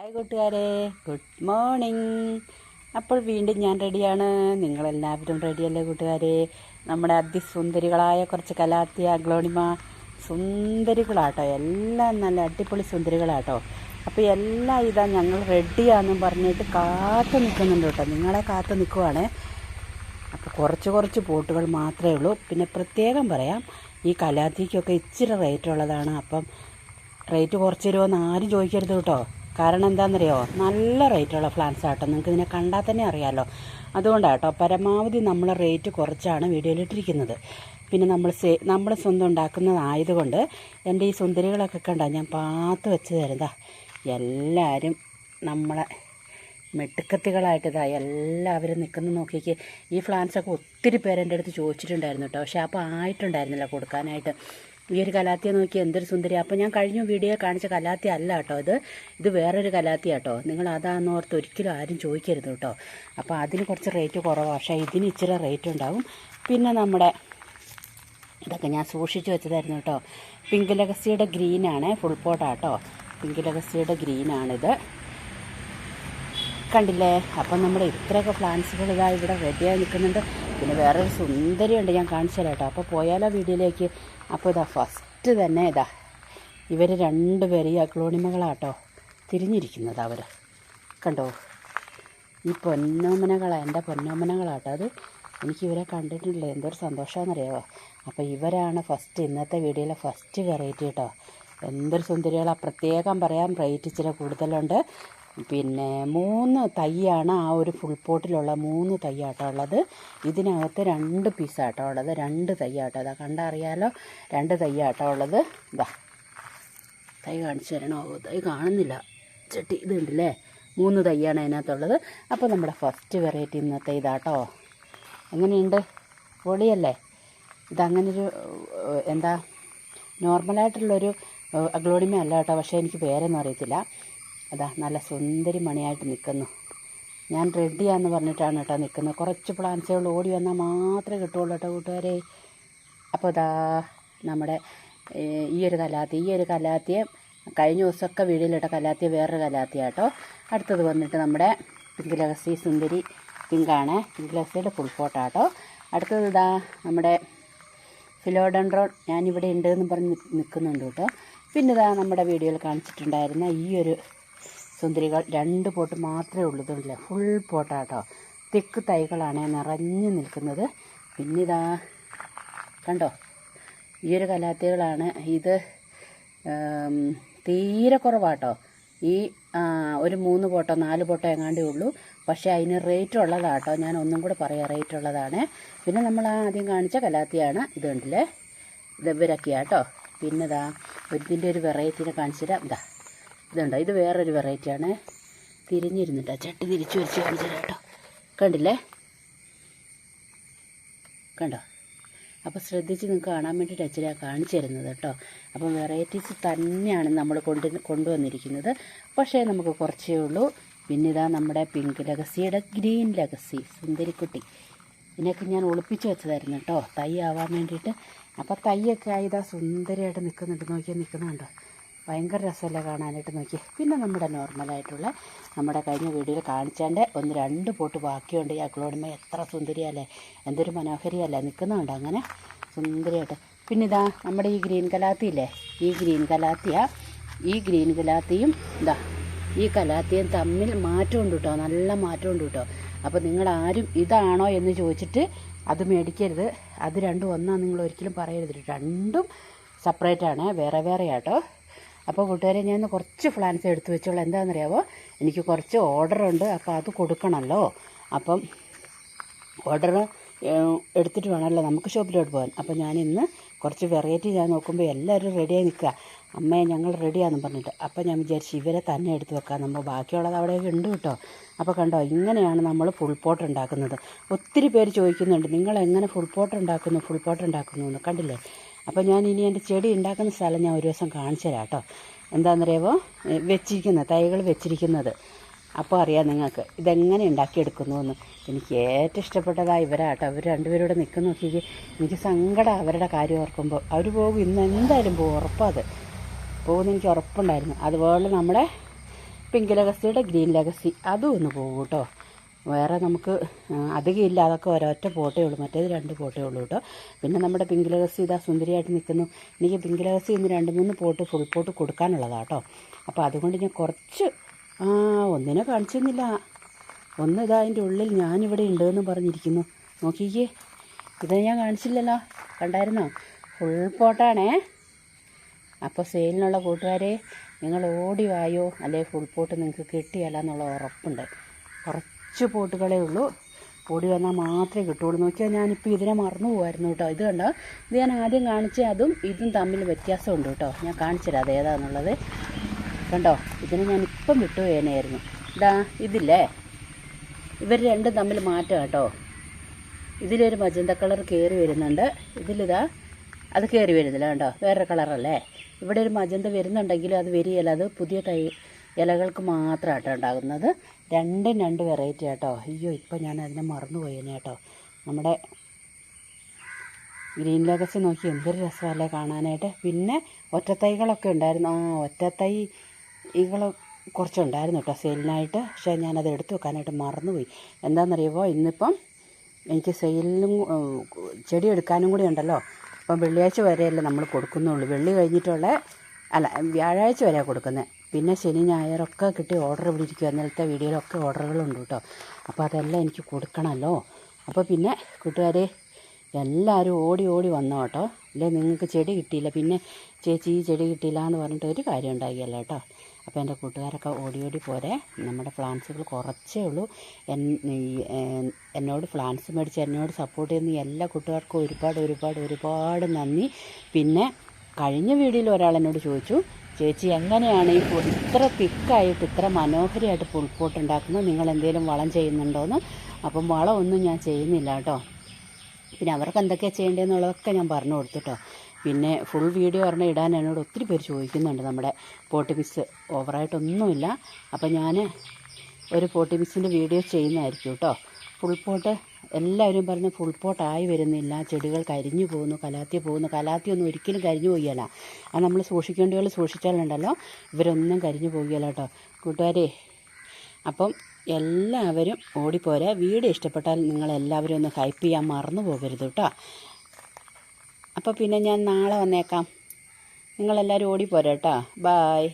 Hi കൂട്ടുകാരെ. Good morning അപ്പോൾ വീണ്ടും ഞാൻ റെഡിയാണ്. നിങ്ങളെല്ലാവരും റെഡിയല്ലേ കൂട്ടുകാരെ? നമ്മുടെ അതിസുന്ദരികളായ കുറച്ച് കലാത്തിയ അഗ്ലോണിമ സുന്ദരികളാട്ടോ. എല്ലാം നല്ല അടിപൊളി സുന്ദരികളാട്ടോ. അപ്പോൾ എല്ലാം ഇതാ ഞങ്ങൾ റെഡിയാണെന്നും പറഞ്ഞിട്ട് കാത്തു നിൽക്കുന്നുണ്ട് കേട്ടോ. നിങ്ങളെ കാത്തു നിൽക്കുവാണേ. അപ്പോൾ കുറച്ച് കുറച്ച് ബോട്ടുകൾ മാത്രമേ ഉള്ളൂ. പിന്നെ പ്രത്യേകം പറയാം ഈ കലാത്തിക്കൊക്കെ ഇച്ചിരി റേറ്റ് ഉള്ളതാണ് അപ്പം റേറ്റ് കുറച്ച് തരുമോ എന്ന് ആരും ചോദിക്കരുത് കേട്ടോ. കാരണം എന്താണെന്നറിയോ നല്ല റേറ്റുള്ള ഫ്ലാൻസ് ആട്ടോ. നിങ്ങൾക്ക് ഇതിനെ കണ്ടാൽ തന്നെ അറിയാമല്ലോ അതുകൊണ്ടാട്ടോ പരമാവധി നമ്മൾ റേറ്റ് കുറച്ചാണ് വീഡിയോയിലിട്ടിരിക്കുന്നത് പിന്നെ നമ്മൾ സേ നമ്മൾ സ്വന്തം ഉണ്ടാക്കുന്നതായതുകൊണ്ട് എന്റെ ഈ സുന്ദരികളൊക്കെ കണ്ട? ഞാൻ പാത്ത് വെച്ച് തരുന്നതാ എല്ലാവരും നമ്മളെ മെട്ടുക്കത്തികളായിട്ട് ഇതാ എല്ലാവരും നിൽക്കുന്ന നോക്കിക്ക് ഈ ഫ്ലാൻസൊക്കെ ഒത്തിരി പേരെന്റെ അടുത്ത് ചോദിച്ചിട്ടുണ്ടായിരുന്നു കേട്ടോ. പക്ഷേ അപ്പോൾ ആയിട്ടുണ്ടായിരുന്നില്ല കൊടുക്കാനായിട്ട്. ഈ ഒരു കലാത്തിയെ നോക്കി എന്തൊരു സുന്ദരി. അപ്പോൾ ഞാൻ കഴിഞ്ഞ വീഡിയോ കാണിച്ച കലാത്തി അല്ല കേട്ടോ ഇത്. ഇത് വേറൊരു കലാത്തി കേട്ടോ. നിങ്ങൾ അതാന്ന് ഓർത്ത് ഒരിക്കലും ആരും ചോദിക്കരുത് കേട്ടോ. അപ്പോൾ അതിന് കുറച്ച് റേറ്റ് കുറവാണ് പക്ഷേ ഇതിന് ഇച്ചിരി റേറ്റ് ഉണ്ടാവും. പിന്നെ നമ്മുടെ ഇതൊക്കെ ഞാൻ സൂക്ഷിച്ച് വെച്ചതായിരുന്നു കേട്ടോ. പിങ്ക് ലഗസിയുടെ ഗ്രീനാണ് ഫുൾ പോട്ടാട്ടോ പിങ്ക് ലഗസിയുടെ ഗ്രീനാണിത് കണ്ടില്ലേ? അപ്പം നമ്മുടെ ഇത്രയൊക്കെ പ്ലാന്റ്സുകൾ ഇതാ ഇവിടെ റെഡിയായി നിൽക്കുന്നുണ്ട്. പിന്നെ വേറൊരു സുന്ദരിയുണ്ട് ഞാൻ കാണിച്ചു അപ്പോൾ പോയാലോ വീഡിയോയിലേക്ക്? അപ്പോൾ ഇതാ ഫസ്റ്റ് തന്നെ ഇതാ. ഇവർ രണ്ടുപേരും ഈ ക്ലോണിമകളാട്ടോ തിരിഞ്ഞിരിക്കുന്നത് അവർ കണ്ടോ? ഈ പൊന്നോമനകളാണ് എന്റെ പൊന്നോമനകളാട്ടോ അത്. എനിക്ക് ഇവരെ കണ്ടിട്ടില്ല? എന്തൊരു സന്തോഷമാണെന്നറിയാമോ അപ്പോൾ ഇവരാണ് ഫസ്റ്റ് ഇന്നത്തെ വീഡിയോയിലെ ഫസ്റ്റ് വെറൈറ്റി കേട്ടോ എന്തൊരു സുന്ദരികളാണ് പ്രത്യേകം പറയാൻ റേറ്റ് ഇച്ചിരി കൂടുതലുണ്ട്. പിന്നെ മൂന്ന് തൈയാണ് ആ ഒരു ഫുൾ പോട്ടിലുള്ള മൂന്ന് തൈയാട്ടോ ഉള്ളത്. ഇതിനകത്ത് രണ്ട് പീസാട്ടോ ഉള്ളത്. രണ്ട് തൈയാട്ടോ. അതാ കണ്ടറിയാലോ രണ്ട് തൈയാട്ടോ ഉള്ളത്. ഇതാ. തൈ കാണിച്ചു തരണോ? തൈ കാണുന്നില്ല. ചട്ടി ഇതുണ്ടല്ലേ മൂന്ന് തൈയാണ് അതിനകത്തുള്ളത്. അപ്പോൾ നമ്മുടെ ഫസ്റ്റ് വെറൈറ്റി ഇന്നത്തെ ഇതാട്ടോ. എങ്ങനെയുണ്ട്? പൊളിയല്ലേ? ഇതങ്ങനൊരു എന്താ നോർമലായിട്ടുള്ളൊരു അഗ്ലോണിമ അല്ല കേട്ടോ. പക്ഷേ എനിക്ക് പേരൊന്നും അറിയത്തില്ല. അതാ നല്ല സുന്ദരി മണിയായിട്ട് നിൽക്കുന്നു ഞാൻ റെഡിയാന്ന് പറഞ്ഞിട്ടാണ് കേട്ടോ നിൽക്കുന്നത്. കുറച്ച് പ്ലാൻസുകൾ ഓടി വന്നാൽ മാത്രമേ കിട്ടുള്ളൂ കേട്ടോ കൂട്ടുകാരെ. അപ്പോൾ ഇതാ നമ്മുടെ ഈ ഒരു കലാത്തി ഈ ഒരു കലാത്തിയെ കഴിഞ്ഞ ദിവസമൊക്കെ വീടിലിട്ട കലാത്തിയ വേറൊരു കലാത്തിയാട്ടോ അടുത്തത് വന്നിട്ട് നമ്മുടെ പിങ്ക് ലഹസി സുന്ദരി പിങ്കാണ്. പിങ്കിലഹസിയുടെ ഫുൾ ഫോട്ടോ ഫോട്ടാട്ടോ അടുത്തത് ഇതാ നമ്മുടെ ഫിലോഡൻഡ്രോൺ ഞാനിവിടെ ഉണ്ട് എന്ന് പറഞ്ഞ് നിൽക്കുന്നുണ്ട് കേട്ടോ. പിന്നെ ഇതാ നമ്മുടെ വീഡിയോയിൽ കാണിച്ചിട്ടുണ്ടായിരുന്ന ഈ ഒരു സുന്ദരികൾ രണ്ട് പോട്ട് മാത്രമേ ഉള്ളൂ. ഫുൾ പോട്ടാട്ടോ. തെക്ക് തൈകളാണ് നിറഞ്ഞു നിൽക്കുന്നത്. പിന്നെ കണ്ടോ? ഈ ഒരു കലാത്തികളാണ്. ഇത് തീരെ കുറവാട്ടോ. ഈ ഒരു മൂന്ന് പോട്ടോ നാല് പോട്ടോ എങ്ങാണ്ടേ ഉള്ളൂ. പക്ഷേ അതിന് റേറ്റ് ഉള്ളതാട്ടോ. ഞാൻ ഒന്നും കൂടെ പറയാം റേറ്റ് ഉള്ളതാണ്. പിന്നെ നമ്മൾ ആദ്യം കാണിച്ച കലാത്തിയാണ് ഇതുണ്ടല്ലേ കണ്ടില്ലേ? ഇത് ഇവരൊക്കെയാട്ടോ. പിന്നെ ഇതാ ഇതിന്റെ ഒരു വെറൈറ്റിനെ കാണിച്ചുതരാം ഇതാ ഇതുണ്ടോ. ഇത് വേറൊരു വെറൈറ്റിയാണ്. തിരിഞ്ഞിരുന്നിട്ടാ. ചട്ടി തിരിച്ചു വെച്ച് കാണിച്ചു കേട്ടോ. കണ്ടില്ലേ? കണ്ടോ? അപ്പോൾ ശ്രദ്ധിച്ച് നിങ്ങൾക്ക് കാണാൻ വേണ്ടിയിട്ട് അച്ഛനാ കാണിച്ചു തരുന്നത് കേട്ടോ. അപ്പം വെറൈറ്റീസ് തന്നെയാണ് നമ്മൾ കൊണ്ട് കൊണ്ടുവന്നിരിക്കുന്നത്. പക്ഷേ നമുക്ക് കുറച്ചേ ഉള്ളൂ. പിന്നെ ഇതാ നമ്മുടെ പിങ്ക് ലഗസിയുടെ ഗ്രീൻ ലഗസി സുന്ദരിക്കുട്ടി. ഇതിനൊക്കെ ഞാൻ ഒളിപ്പിച്ച് വെച്ചതായിരുന്നു കേട്ടോ. തൈ ആവാൻ വേണ്ടിയിട്ട്. അപ്പോൾ തൈയൊക്കെ ഇതാ സുന്ദരിയായിട്ട് നിൽക്കുന്നുണ്ട്. നോക്കിയാൽ നിൽക്കുന്നുണ്ടോ? ഭയങ്കര രസമല്ലേ കാണാനായിട്ട് നോക്കി. പിന്നെ നമ്മുടെ നോർമലായിട്ടുള്ള നമ്മുടെ കഴിഞ്ഞ വീഡിയോയിൽ കാണിച്ചാണ്ട് ഒന്ന് രണ്ട് പോട്ട് ബാക്കിയുണ്ട്. ഈ അക്ലോണിമ എത്ര സുന്ദരിയല്ലേ. എന്തൊരു മനോഹരിയല്ലേ. നിൽക്കുന്നുണ്ട് അങ്ങനെ? സുന്ദരിയായിട്ട്. പിന്നെ ഇതാ നമ്മുടെ ഈ ഗ്രീൻ കലാത്തിയില്ലേ? ഈ ഗ്രീൻ കലാത്തിയ ഈ ഗ്രീൻ കലാത്തിയും ഇതാ ഈ കലാത്തിയും തമ്മിൽ മാറ്റമുണ്ട് കേട്ടോ. നല്ല മാറ്റമുണ്ട് കേട്ടോ. അപ്പോൾ നിങ്ങൾ ആരും ഇതാണോ എന്ന് ചോദിച്ചിട്ട് അത് മേടിക്കരുത്. അത് രണ്ടും ഒന്നാണ് നിങ്ങൾ ഒരിക്കലും പറയരുത് രണ്ടും സെപ്പറേറ്റ് ആണ്. വേറെ വേറെ ആട്ടോ അപ്പോൾ കൂട്ടുകാരെ ഞാൻ കുറച്ച് ഫ്ലാൻസ് എടുത്തു വെച്ചോളൂ എന്താണെന്നറിയാമോ എനിക്ക് കുറച്ച് ഓർഡർ ഉണ്ട് അപ്പോൾ അത് കൊടുക്കണമല്ലോ അപ്പം ഓർഡർ എടുത്തിട്ട് വേണമല്ലോ നമുക്ക് ഷോപ്പിലോട്ട് പോകാൻ. അപ്പോൾ ഞാൻ ഇന്ന് കുറച്ച് വെറൈറ്റി ഞാൻ നോക്കുമ്പോൾ എല്ലാവരും റെഡിയായി നിൽക്കുക. അമ്മയെ ഞങ്ങൾ റെഡിയാണെന്ന് പറഞ്ഞിട്ട്. അപ്പോൾ ഞാൻ വിചാരിച്ചു ഇവരെ തന്നെ എടുത്ത് വെക്കാം. നമ്മൾ ബാക്കിയുള്ളത് അവിടെയൊക്കെ ഉണ്ട് കേട്ടോ. അപ്പോൾ കണ്ടോ ഇങ്ങനെയാണ് നമ്മൾ ഫുൾ പോട്ട് ഉണ്ടാക്കുന്നത്. ഒത്തിരി പേര് ചോദിക്കുന്നുണ്ട് നിങ്ങൾ എങ്ങനെ ഫുൾ പോട്ട് ഉണ്ടാക്കുന്നു ഫുൾ പോട്ട് ഉണ്ടാക്കുന്നു? എന്ന് കണ്ടില്ലേ? അപ്പോൾ ഞാൻ ഇനി എന്റെ ചെടി ഉണ്ടാക്കുന്ന സ്ഥലം ഞാൻ ഒരു ദിവസം കാണിച്ചു തരാം കേട്ടോ എന്താണെന്നറിയാമോ വെച്ചിരിക്കുന്നത് തൈകൾ വെച്ചിരിക്കുന്നത്. അപ്പോൾ അറിയാം നിങ്ങൾക്ക് ഇതെങ്ങനെ ഉണ്ടാക്കിയെടുക്കുന്നു എന്ന് എനിക്ക് ഏറ്റവും ഇഷ്ടപ്പെട്ടതാണ് ഇവരാട്ടോ അവർ രണ്ടുപേരും ഇവിടെ നിൽക്കുന്ന നോക്കിക്ക് എനിക്ക് സങ്കടം അവരുടെ കാര്യം ഓർക്കുമ്പോൾ അവർ പോകും ഇന്ന് എന്തായാലും പോകും. ഉറപ്പത് പോകുമെന്ന് എനിക്ക് ഉറപ്പുണ്ടായിരുന്നു. അതുപോലെ നമ്മുടെ പിങ്ക് ലഗസിയുടെ ഗ്രീൻ ലഗസി അതും ഒന്ന് പോകും കേട്ടോ. വേറെ നമുക്ക് അധികം ഇല്ല. അതൊക്കെ ഒരൊറ്റ പോട്ടേ ഉള്ളൂ. മറ്റേത് രണ്ട് പോട്ടേ ഉള്ളൂ കേട്ടോ. പിന്നെ നമ്മുടെ പിങ്കിലകസി ഇതാ സുന്ദരിയായിട്ട് നിൽക്കുന്നു. എനിക്ക് പിങ്കിലകസി ഇന്ന് രണ്ട് മൂന്ന് പോട്ട് ഫുൾ പോട്ട് കൊടുക്കാനുള്ളതാണ് കേട്ടോ. അപ്പോൾ അതുകൊണ്ട് ഞാൻ കുറച്ച് ഒന്നിനെ കാണിച്ചെന്നില്ല ഒന്ന് ഇതാ അതിന്റെ ഉള്ളിൽ ഞാനിവിടെ ഉണ്ടെന്ന് പറഞ്ഞിരിക്കുന്നു. നോക്കിക്കേ. ഇത് ഞാൻ കാണിച്ചില്ലല്ലോ. കണ്ടായിരുന്നോ? ഫുൾ പോട്ടാണേ. അപ്പോൾ സെയിലിനുള്ള കൂട്ടുകാരെ നിങ്ങൾ ഓടി വായോ? അല്ലെ ഫുൾ പോട്ട് നിങ്ങൾക്ക് കിട്ടിയല്ല എന്നുള്ള ഉറപ്പുണ്ട്. കുറച്ച് പോട്ടുകളേ ഉള്ളൂ. പൊടി വന്നാൽ മാത്രമേ കിട്ടുള്ളൂ നോക്കിയാൽ ഞാനിപ്പോൾ ഇതിനെ മറന്നു പോകുമായിരുന്നു കേട്ടോ. ഇത് കണ്ടോ? ഇത് ഞാൻ ആദ്യം കാണിച്ച അതും ഇതും തമ്മിൽ വ്യത്യാസമുണ്ട് കേട്ടോ. ഞാൻ കാണിച്ചുതരാം അത് കണ്ടോ? ഇതിനെ ഞാൻ ഇപ്പം വിട്ടു പോയേനായിരുന്നു ഇതാ ഇതില്ലേ? ഇവർ രണ്ടും തമ്മിൽ മാറ്റം കേട്ടോ. ഇതിലൊരു മജന്ത കളർ കയറി വരുന്നുണ്ട്. ഇതിലിതാ അത് കയറി വരുന്നില്ല കണ്ടോ? വേറെ കളറല്ലേ? ഇവിടെ ഒരു മജന്ത വരുന്നുണ്ടെങ്കിലും അത് വരികയില്ല അത് പുതിയ തൈ ഇലകൾക്ക് മാത്രമായിട്ടാണ് ഉണ്ടാകുന്നത്. രണ്ടും രണ്ട് വെറൈറ്റി ആട്ടോ. അയ്യോ ഇപ്പം ഞാൻ അതിനെ മറന്നുപോയേനെ കേട്ടോ. നമ്മുടെ ഗ്രീൻ ലേഗസ് നോക്കി എന്തൊരു രസമല്ലേ കാണാനായിട്ട്. പിന്നെ ഒറ്റത്തൈകളൊക്കെ ഉണ്ടായിരുന്നു. ആ ഒറ്റത്തൈ ഇകൾ കുറച്ചുണ്ടായിരുന്നു കേട്ടോ സെയിലിനായിട്ട്. പക്ഷേ ഞാനത് എടുത്തു വെക്കാനായിട്ട് മറന്നുപോയി. എന്താണെന്നറിയുമ്പോൾ ഇന്നിപ്പം എനിക്ക് സെയിലിനും ചെടി എടുക്കാനും കൂടി ഉണ്ടല്ലോ. അപ്പം വെള്ളിയാഴ്ച വരെയല്ലേ നമ്മൾ കൊടുക്കുന്നുള്ളൂ. വെള്ളി കഴിഞ്ഞിട്ടുള്ള അല്ല വ്യാഴാഴ്ച വരെയാണ് കൊടുക്കുന്നത് പിന്നെ ശനി ഞായറൊക്കെ കിട്ടി ഓർഡർ ഇവിടെ ഇരിക്കും വീഡിയോയിലൊക്കെ ഓർഡറുകളുണ്ട് കേട്ടോ. അപ്പോൾ അതെല്ലാം എനിക്ക് കൊടുക്കണമല്ലോ അപ്പോൾ പിന്നെ കൂട്ടുകാരെ എല്ലാവരും ഓടി ഓടി വന്നോ കേട്ടോ. അല്ലേ നിങ്ങൾക്ക് ചെടി കിട്ടിയില്ല. പിന്നെ ചേച്ചി ഈ ചെടി കിട്ടിയില്ല എന്ന് പറഞ്ഞിട്ട് ഒരു കാര്യം ഉണ്ടാകില്ല കേട്ടോ. അപ്പോൾ എന്റെ കൂട്ടുകാരൊക്കെ ഓടി ഓടി പോരെ. നമ്മുടെ ഫ്ലാൻസുകൾ കുറച്ചേ ഉള്ളൂ. എന്നോട് ഫ്ലാൻസ് മേടിച്ച് എന്നോട് സപ്പോർട്ട് ചെയ്യുന്ന എല്ലാ കൂട്ടുകാർക്കും ഒരുപാട് ഒരുപാട് ഒരുപാട് നന്ദി. പിന്നെ കഴിഞ്ഞ വീഡിയോയിൽ ഒരാൾ എന്നോട് ചോദിച്ചു ചേച്ചി എങ്ങനെയാണ് ഈ ഇത്ര തിക്കായിട്ട് ഇത്ര മനോഹരമായിട്ട് പുൽപ്പോട്ട് ഉണ്ടാക്കുന്നത് നിങ്ങൾ എന്തെങ്കിലും വളം ചെയ്യുന്നുണ്ടോയെന്ന് അപ്പം വളമൊന്നും ഞാൻ ചെയ്യുന്നില്ല കേട്ടോ. പിന്നെ അവർക്ക് എന്തൊക്കെയാണ് ചെയ്യേണ്ടതെന്നുള്ളതൊക്കെ ഞാൻ പറഞ്ഞു കൊടുത്തു കേട്ടോ. പിന്നെ ഫുൾ വീഡിയോ പറഞ്ഞാൽ ഇടാൻ എന്നോട് ഒത്തിരി പേര് ചോദിക്കുന്നുണ്ട് നമ്മുടെ പോട്ടി മിക്സ് ഓവറായിട്ടൊന്നുമില്ല. അപ്പം ഞാൻ ഒരു പോട്ടി മിക്സിന്റെ വീഡിയോ ചെയ്യുന്നതായിരിക്കും കേട്ടോ. ഫുൾ പോട്ട് എല്ലാവരും പറഞ്ഞ് ഫുൾ പോട്ടായി വരുന്നില്ല. ചെടികൾ കരിഞ്ഞു പോകുന്നു കലാത്തി പോകുന്നു. കലാത്തി ഒന്നും ഒരിക്കലും കരിഞ്ഞു പോവുകയില്ല. അത് നമ്മൾ സൂക്ഷിക്കേണ്ടികൾ സൂക്ഷിച്ചാലുണ്ടല്ലോ. ഇവരൊന്നും കരിഞ്ഞു പോവുകയില്ല കേട്ടോ. കൂട്ടുകാരെ അപ്പം എല്ലാവരും ഓടിപ്പോരെ. വീഡിയോ ഇഷ്ടപ്പെട്ടാൽ നിങ്ങളെല്ലാവരും ഒന്ന് ഹൈപ്പ് ചെയ്യാൻ മറന്നു പോകരുത് കേട്ടോ. അപ്പോൾ പിന്നെ ഞാൻ നാളെ വന്നേക്കാം. നിങ്ങളെല്ലാവരും ഓടിപ്പോരെ കേട്ടോ. ബായ്